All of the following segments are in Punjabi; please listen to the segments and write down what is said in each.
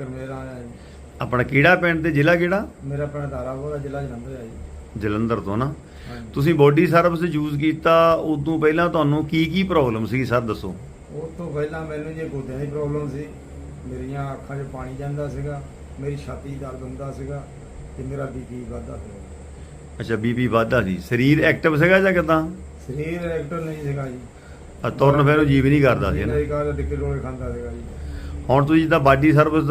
ਗਰਮੇਰਾ ਜੀ। ਆਪਣਾ ਕਿਹੜਾ ਪਿੰਡ ਤੇ ਜ਼ਿਲ੍ਹਾ ਕਿਹੜਾ? ਮੇਰਾ ਪਿੰਡ ਦਾਰਾਪੁਰ ਆ ਜ਼ਿਲ੍ਹਾ ਜਲੰਧਰ ਆ ਜੀ। ਜਲੰਧਰ ਤੋਂ ਨਾ। ਹਾਂਜੀ। ਤੁਸੀਂ ਬੋਡੀ ਸਰਵਿਸ ਯੂਜ਼ ਕੀਤਾ ਉਦੋਂ ਪਹਿਲਾਂ ਤੁਹਾਨੂੰ ਕੀ ਕੀ ਪ੍ਰੋਬਲਮ ਸੀ ਸਰ ਦੱਸੋ? ਉਹ ਤੋਂ ਪਹਿਲਾਂ ਮੈਨੂੰ ਜੇ ਗੋਡਿਆਂ ਦੀ ਪ੍ਰੋਬਲਮ ਸੀ ਮੇਰੀਆਂ ਅੱਖਾਂ 'ਚ ਪਾਣੀ ਜਾਂਦਾ ਸੀਗਾ ਮੇਰੀ ਛਾਤੀ ਦਰਦ ਹੁੰਦਾ ਸੀਗਾ ਤੇ ਮੇਰਾ ਬੀਪੀ ਵੱਧਦਾ ਸੀਗਾ ਅੱਛਾ ਬੀਪੀ ਵਾਧਾ ਸੀ। ਸਰੀਰ ਐਕਟਿਵ ਸੀਗਾ ਜਾਂ ਕਿਦਾਂ? ਸਰੀਰ ਐਕਟਿਵ ਨਹੀਂ ਸੀਗਾ ਜੀ। ਤੁਰਨ ਫਿਰ ਜੀਵ ਨਹੀਂ ਕਰਦਾ ਸੀ ਨਾ। ਮੇਰੇ ਘਰ ਟਿੱਕੇ ਰੋਲੇ ਖਾਂਦਾ ਸੀਗਾ ਜੀ। ਹੁਣ ਤੁਸੀਂ ਜਿੱਦਾਂ ਬਾਡੀ ਸਰਵਿਸ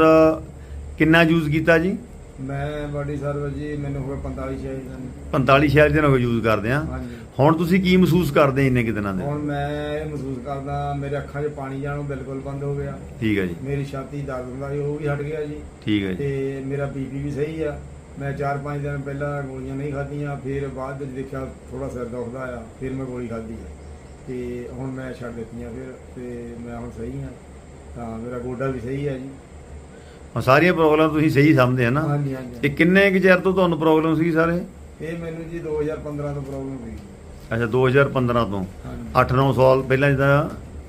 ਕਿੰਨਾ ਯੂਜ਼ ਕੀਤਾ ਜੀ? ਮੈਂ ਬਾਡੀ ਸਰਵਿਸ ਜੀ ਮੈਨੂੰ ਹੋ ਗਏ 45 ਛੇ ਦਿਨ। 45 ਛਿਆਲੀ ਦਿਨ ਹੋ ਗਏ ਯੂਜ਼ ਕਰਦੇ ਆ। ਹਾਂਜੀ। ਹੁਣ ਤੁਸੀਂ ਕੀ ਮਹਿਸੂਸ ਕਰਦੇ ਇੰਨੇ ਕਿ ਦਿਨਾਂ ਦੇ? ਹੁਣ ਮੈਂ ਇਹ ਮਹਿਸੂਸ ਕਰਦਾ ਮੇਰੇ ਅੱਖਾਂ 'ਚ ਪਾਣੀ ਜਾਣੋਂ ਬਿਲਕੁਲ ਬੰਦ ਹੋ ਗਿਆ। ਠੀਕ ਹੈ ਜੀ। ਮੇਰੀ ਛਾਤੀ ਦਰਦ ਹੁੰਦਾ ਸੀ ਉਹ ਵੀ ਹਟ ਗਿਆ ਜੀ। ਠੀਕ ਹੈ ਜੀ। ਤੇ ਮੇਰਾ ਬੀਪੀ ਵੀ ਸਹੀ ਆ। ਮੈਂ 4-5 ਦਿਨ ਪਹਿਲਾਂ ਗੋਲੀਆਂ ਨਹੀਂ ਖਾਧੀਆਂ ਫਿਰ ਬਾਅਦ ਵਿੱਚ ਦੇਖਿਆ ਥੋੜਾ ਸਿਰ ਦੁਖਦਾ ਆ ਫਿਰ ਮੈਂ ਗੋਲੀ ਖਾਧੀ ਆ। ਤੇ ਹੁਣ ਮੈਂ ਛੱਡ ਦਿੱਤੀਆਂ ਫਿਰ ਤੇ ਮੈਂ ਹੁਣ ਸਹੀ ਆ। ਤਾਂ ਮੇਰਾ ਗੋਡਾ ਵੀ ਸਹੀ ਆ ਜੀ। ਹੁਣ ਸਾਰੀਆਂ ਪ੍ਰੋਬਲਮ ਤੁਸੀਂ ਸਹੀ ਸਮਝਦੇ ਆ ਨਾ। ਹਾਂਜੀ ਹਾਂਜੀ ਇਹ ਕਿੰਨੇ ਕੁ ਚਿਰ ਤੋਂ ਤੁਹਾਨੂੰ ਪ੍ਰੋਬਲਮ ਸੀ ਸਾਰੇ? ਇਹ ਮੈਨੂੰ ਜੀ 2015 ਤੋਂ ਪ੍ਰੋਬਲਮ ਹੋਈ ਅੱਛਾ 2015 ਤੋਂ। ਹਾਂਜੀ। 8-9 ਸਾਲ ਪਹਿਲਾਂ ਜਿੱਦਾਂ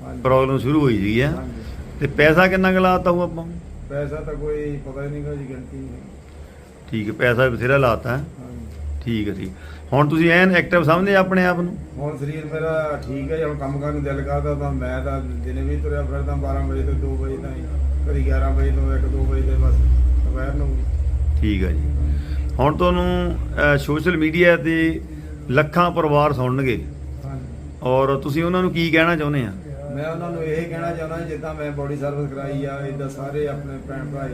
ਹਾਂਜੀ। ਪ੍ਰੋਬਲਮ ਸ਼ੁਰੂ ਹੋਈ ਸੀ ਹਾਂਜੀ। ਤੇ ਪੈਸਾ ਕਿੰਨਾ ਕੁ ਲਾਤਾ ਉਹ ਆਪਾਂ ਪੈਸਾ ਤਾਂ ਕੋਈ ਪਤਾ ਹੀ ਨਹੀਂਗਾ ਜੀ ਗਿਣਤੀ ਨਹੀਂ। ਠੀਕ ਹੈ ਪੈਸਾ ਬਥੇਰਾ ਲਾਤਾ ਹੈ। ਠੀਕ ਹੈ ਠੀਕ ਹੁਣ ਤੁਸੀਂ ਐਨ ਐਕਟਿਵ ਸਮਝਦੇ ਆਪਣੇ ਆਪ ਨੂੰ? ਹੁਣ ਸਰੀਰ ਮੇਰਾ ਠੀਕ ਹੈ ਜੀ, ਹੁਣ ਕੰਮ ਕਰਨ ਨੂੰ ਦਿਲ ਕਰਦਾ ਤਾਂ ਮੈਂ ਤਾਂ ਦਿਨੇ ਵੀ ਤੁਰਿਆ ਫਿਰਦਾ 12 ਵਜੇ ਤੋਂ 2 ਵਜੇ ਤਾਈਂ ਕਦੀ 11 ਵਜੇ ਤੋਂ 1 2 ਵਜੇ ਤੇ ਬਸ ਦੁਪਹਿਰ ਨੂੰ। ਠੀਕ ਹੈ ਜੀ। ਹੁਣ ਤੁਹਾਨੂੰ ਸੋਸ਼ਲ ਮੀਡੀਆ ਤੇ ਲੱਖਾਂ ਪਰਿਵਾਰ ਸੁਣਨਗੇ। ਹਾਂਜੀ। ਔਰ ਤੁਸੀਂ ਉਹਨਾਂ ਨੂੰ ਕੀ ਕਹਿਣਾ ਚਾਹੁੰਦੇ ਆ? ਮੈਂ ਉਹਨਾਂ ਨੂੰ ਇਹ ਕਹਿਣਾ ਚਾਹੁੰਦਾ ਜਿੱਦਾਂ ਮੈਂ ਬੋਡੀ ਸਰਵਿਸ ਕਰਾਈ ਆ ਇਦਾਂ ਸਾਰੇ ਆਪਣੇ ਭੈਣ ਭਰਾ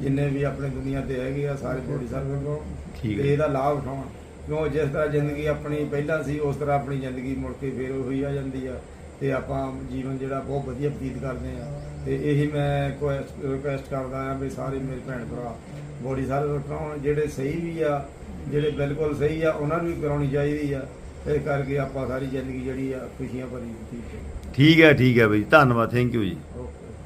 ਜਿੰਨੇ ਵੀ ਆਪਣੇ ਦੁਨੀਆ ਤੇ ਹੈਗੇ ਆ ਸਾਰੇ ਬੋਡੀ ਸਰਵਿਸ ਕਰੋ ਠੀਕ ਹੈ। ਤੇ ਇਹਦਾ ਲਾਭ ਉਠਾਉਣ। ਕਿਉਂ ਜਿਸ ਤਰ੍ਹਾਂ ਜ਼ਿੰਦਗੀ ਆਪਣੀ ਪਹਿਲਾਂ ਸੀ ਉਸ ਤਰ੍ਹਾਂ ਆਪਣੀ ਜ਼ਿੰਦਗੀ ਮੁੜ ਕੇ ਫੇਰ ਉਹੀ ਆ ਜਾਂਦੀ ਆ। ਤੇ ਆਪਾਂ ਜੀਵਨ ਜਿਹੜਾ ਬਹੁਤ ਵਧੀਆ ਬਤੀਤ ਕਰਦੇ ਆ। ਤੇ ਇਹੀ ਮੈਂ ਰਿਕੁਐਸਟ ਕਰਦਾ ਆ ਵੀ ਸਾਰੇ ਮੇਰੇ ਭੈਣ ਭਰਾ ਬੋਡੀ ਸਰਵਿਸ ਕਰਾਉਣ ਜਿਹੜੇ ਸਹੀ ਵੀ ਆ ਜਿਹੜੇ ਬਿਲਕੁਲ ਸਹੀ ਆ ਉਹਨਾਂ ਨੂੰ ਵੀ ਕਰਾਉਣੀ ਚਾਹੀਦੀ ਆ। ਇਸ ਕਰਕੇ ਆਪਾਂ ਸਾਰੀ ਜ਼ਿੰਦਗੀ ਜਿਹੜੀ ਆ ਖੁਸ਼ੀਆਂ ਭਰੀ ਦਿੱਤੀ। ਠੀਕ ਹੈ ਠੀਕ ਹੈ ਬਈ ਧੰਨਵਾਦ ਥੈਂਕ ਯੂ ਜੀ।